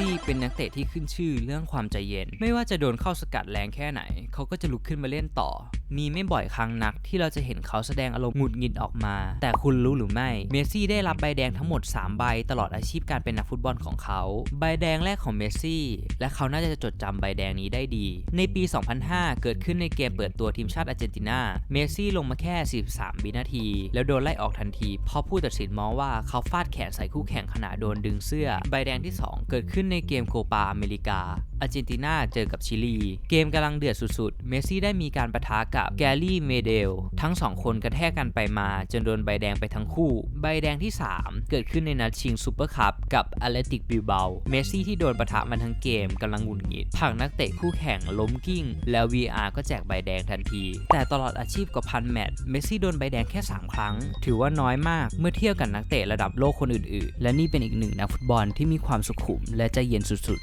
ซี่เป็นนักเตะที่ขึ้นชื่อเรื่องความใจเย็น ไม่ว่าจะโดนเข้าสกัดแรงแค่ไหน เขาก็จะลุกขึ้นมาเล่นต่อ มีไม่บ่อยครั้งนักที่เราจะเห็นเขาแสดงอารมณ์หงุดหงิดออกมา แต่คุณรู้หรือไม่ เมสซี่ได้รับใบแดงทั้งหมด 3 ใบตลอดอาชีพการเป็นนักฟุตบอลของเขา ใบแดงแรกของเมสซี่ และเขาน่าจะจดจำใบแดงนี้ได้ดี ในปี 2005 เกิดขึ้นในเกมเปิดตัวทีมชาติอาร์เจนตินา เมสซี่ลงมาแค่ 43 วินาที แล้วโดนไล่ออกทันที เพราะผู้ตัดสินมองว่าเขาฟาดแขนใส่คู่แข่งขณะโดนดึงเสื้อ ใบแดงที่ 2 เกิดขึ้นในเกมโคปาอเมริกา อาร์เจนตินาเจอกับชิลี เกมกำลังเดือดสุดๆ เมสซี่ได้มีการประทะกับแกลลี่เมเดลทั้งสองคนกระแทกกันไปมาจนโดนใบแดงไปทั้งคู่ ใบแดงที่ 3 เกิดขึ้นในนัดชิงซูเปอร์คัพกับอเลติกบิลเบาเมสซี่ที่โดนประทะมันทั้งเกมกำลังหงุดหงิดผักนักเตะคู่แข่งล้มกิ้ง แล้ว VR ก็แจกใบแดงทันที แต่ตลอดอาชีพกว่าพันแมตช์เมสซี่โดนใบแดงแค่ 3 ครั้ง ถือว่าน้อยมากเมื่อเทียบกับนักเตะระดับโลกคนอื่นๆ และนี่เป็นอีกหนึ่งนักฟุตบอลที่มีความสุขุมและใจเย็นสุด